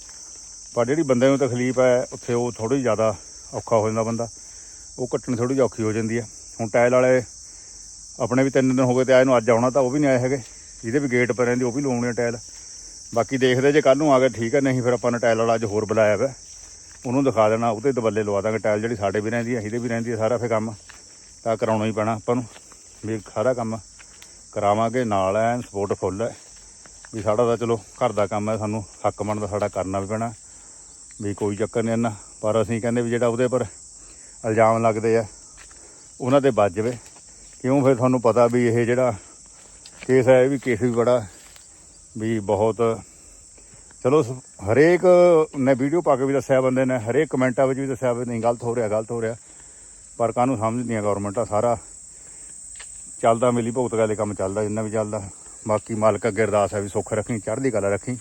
ਪਰ ਜਿਹੜੀ ਬੰਦੇ ਨੂੰ ਤਕਲੀਫ ਹੈ ਉੱਥੇ ਉਹ ਥੋੜੀ ਜ਼ਿਆਦਾ ਔਖਾ ਹੋ ਜਾਂਦਾ ਬੰਦਾ। ਉਹ ਕੱਟਣੀ ਥੋੜੀ ਜਿਹੀ ਔਖੀ ਹੋ ਜਾਂਦੀ ਹੈ ਹੁਣ ਟਾਇਲ ਵਾਲੇ ਆਪਣੇ ਵੀ ਤਿੰਨ ਦਿਨ ਹੋ ਗਏ ਤੇ ਆਏ ਨੂੰ ਅੱਜ ਆਉਣਾ ਤਾਂ ਉਹ ਵੀ ਨਹੀਂ ਆਏ ਹੈਗੇ। ਜਿਹਦੇ ਵੀ ਗੇਟ ਪਰ ਰਹਿੰਦੇ, ਉਹ ਵੀ ਲਵਾਉਣੇ ਆ ਟਾਇਲ। ਬਾਕੀ ਦੇਖਦੇ ਜੇ ਕੱਲ ਨੂੰ ਆ ਗਏ, ਠੀਕ ਹੈ ਨਹੀਂ ਫਿਰ ਆਪਾਂ ਨੇ ਟਾਇਲ ਵਾਲਾ ਅੱਜ ਹੋਰ ਬੁਲਾਇਆ ਵਾ। ਉਹਨੂੰ ਦਿਖਾ ਦੇਣਾ, ਉਹਦੇ ਦਬੱਲੇ ਲਵਾ ਦਾਂਗੇ ਟਾਇਲ ਜਿਹੜੀ ਸਾਡੇ ਵੀ ਰਹਿੰਦੀ ਹੈ ਇਹਦੇ ਵੀ ਰਹਿੰਦੀ ਹੈ ਸਾਰਾ ਫੇ ਕੰਮ ਤਾਂ ਕਰਾਉਣਾ ਹੀ ਪੈਣਾ ਆਪਾਂ ਨੂੰ, ਵੀ ਸਾਰਾ ਕੰਮ ਕਰਾਵਾਂਗੇ, ਨਾਲ ਐਨ ਸਪੋਰਟ ਫੁੱਲ ਹੈ ਵੀ ਸਾਡਾ ਤਾਂ ਚਲੋ ਘਰ ਦਾ ਕੰਮ ਹੈ ਸਾਨੂੰ ਹੱਕ ਬਣਦਾ ਸਾਡਾ ਕਰਨਾ ਵੀ ਪੈਣਾ, ਵੀ ਕੋਈ ਚੱਕਰ ਨਹੀਂ ਇਹਨਾਂ ਪਰ ਅਸੀਂ ਕਹਿੰਦੇ ਵੀ ਜਿਹੜਾ ਉਹਦੇ ਪਰ ਇਲਜ਼ਾਮ ਲੱਗਦੇ ਆ, ਉਹਨਾਂ ਤੇ ਬਚ ਜਾਵੇ, ਕਿਉਂ ਫਿਰ ਤੁਹਾਨੂੰ ਪਤਾ ਵੀ ਇਹ ਜਿਹੜਾ ਕੇਸ ਹੈ ਇਹ ਵੀ ਕੇਸ ਵੀ ਬੜਾ, ਵੀ ਬਹੁਤ, ਚਲੋ ਸ- ਹਰੇਕ ਨੇ ਵੀਡੀਓ ਪਾ ਕੇ ਵੀ ਦੱਸਿਆ ਬੰਦੇ ਨੇ, ਹਰੇਕ ਕਮੈਂਟਾਂ ਵਿੱਚ ਵੀ ਦੱਸਿਆ ਵੀ ਨਹੀਂ, ਗਲਤ ਹੋ ਰਿਹਾ, ਗਲਤ ਹੋ ਰਿਹਾ। ਪਰ ਕਾਹਨੂੰ ਸਮਝਦੀਆਂ ਗਵਰਨਮੈਂਟ ਆ ਸਾਰਾ। ਚੱਲਦਾ ਮਿਲੀ ਭੁਗਤ ਵਾਲੇ ਕੰਮ ਚੱਲਦਾ, ਜਿੰਨਾ ਵੀ ਚੱਲਦਾ। ਬਾਕੀ ਮਾਲਕ ਅੱਗੇ ਅਰਦਾਸ ਹੈ ਵੀ ਸੁੱਖ ਰੱਖੀ, ਚੜ੍ਹਦੀ ਕਲਾ ਰੱਖੀ।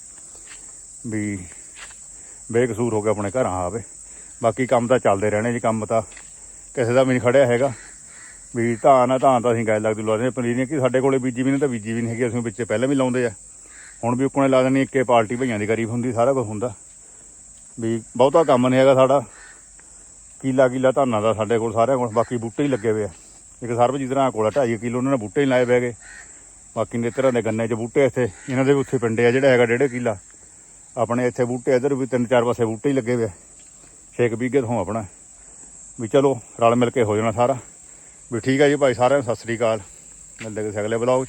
ਵੀ ਬੇਕਸੂਰ ਹੋ ਕੇ ਆਪਣੇ ਘਰਾਂ ਆਵੇ। ਬਾਕੀ ਕੰਮ ਤਾਂ ਚੱਲਦੇ ਰਹਿਣੇ ਜੀ, ਕੰਮ ਤਾਂ ਕਿਸੇ ਦਾ ਵੀ ਨਹੀਂ ਖੜਿਆ ਹੈਗਾ। ਵੀ ਧਾਨ ਆ, ਧਾਨ ਤਾਂ ਅਸੀਂ ਗੱਲ ਲੱਗਦੀ ਲਾਉਂਦੇ ਪਨੀਰੀਆਂ ਕਿ ਸਾਡੇ ਕੋਲੇ ਬੀਜੀ ਵੀ ਨਹੀਂ ਤਾਂ ਬੀਜੀ ਵੀ ਨਹੀਂ ਹੈਗੀ, ਅਸੀਂ ਵਿੱਚ ਪਹਿਲਾਂ ਵੀ ਲਾਉਂਦੇ ਆ। ਹੁਣ ਵੀ ਉੱਕਣੇ ਲਾ ਦੇਣੀ, ਇੱਕੇ ਪਾਰਟੀ ਭਈਆਂ ਦੀ ਗਰੀਬ ਹੁੰਦੀ, ਸਾਰਾ ਕੁਝ ਹੁੰਦਾ। ਵੀ ਬਹੁਤਾ ਕੰਮ ਨਹੀਂ ਹੈਗਾ ਸਾਡਾ। ਕੀਲਾ ਕੀਲਾ ਧਾਨਾਂ ਦਾ ਸਾਡੇ ਕੋਲ, ਸਾਰਿਆਂ ਕੋਲ, ਬਾਕੀ ਬੂਟੇ ਹੀ ਲੱਗੇ ਹੋਏ ਆ। ਇੱਕ ਸਰਬਜੀਤ ਰਾਂ ਕੋਲ 2.5 ਕਿਲੋ, ਉਹਨਾਂ ਨੇ ਬੂਟੇ ਹੀ ਲਾਏ ਬੈਗੇ ਬਾਕੀ ਨੇ ਤਰ੍ਹਾਂ ਦੇ ਗੰਨੇ 'ਚ ਬੂਟੇ ਇੱਥੇ। ਇਹਨਾਂ ਦੇ ਵੀ ਉੱਥੇ ਪਿੰਡੇ ਆ, ਜਿਹੜਾ ਹੈਗਾ ਡੇਢ ਕਿੱਲਾ। ਆਪਣੇ ਇੱਥੇ ਬੂਟੇ ਇਧਰ ਵੀ ਤਿੰਨ ਚਾਰ ਪਾਸੇ ਬੂਟੇ ਹੀ ਲੱਗੇ ਹੋਏ ਆ। ਛੇ ਕੁ ਵੀਗੇ ਤੋਂ ਆਪਣਾ। ਵੀ ਚਲੋ, ਰਲ ਮਿਲ ਕੇ ਹੋ ਜਾਣਾ ਸਾਰਾ। ਵੀ ਠੀਕ ਆ ਜੀ ਭਾਈ, ਸਾਰਿਆਂ ਨੂੰ ਸਤਿ ਸ੍ਰੀ ਅਕਾਲ। ਮਿਲਦੇ ਕਿਸੇ ਅਗਲੇ ਬਲੌਗ 'ਚ।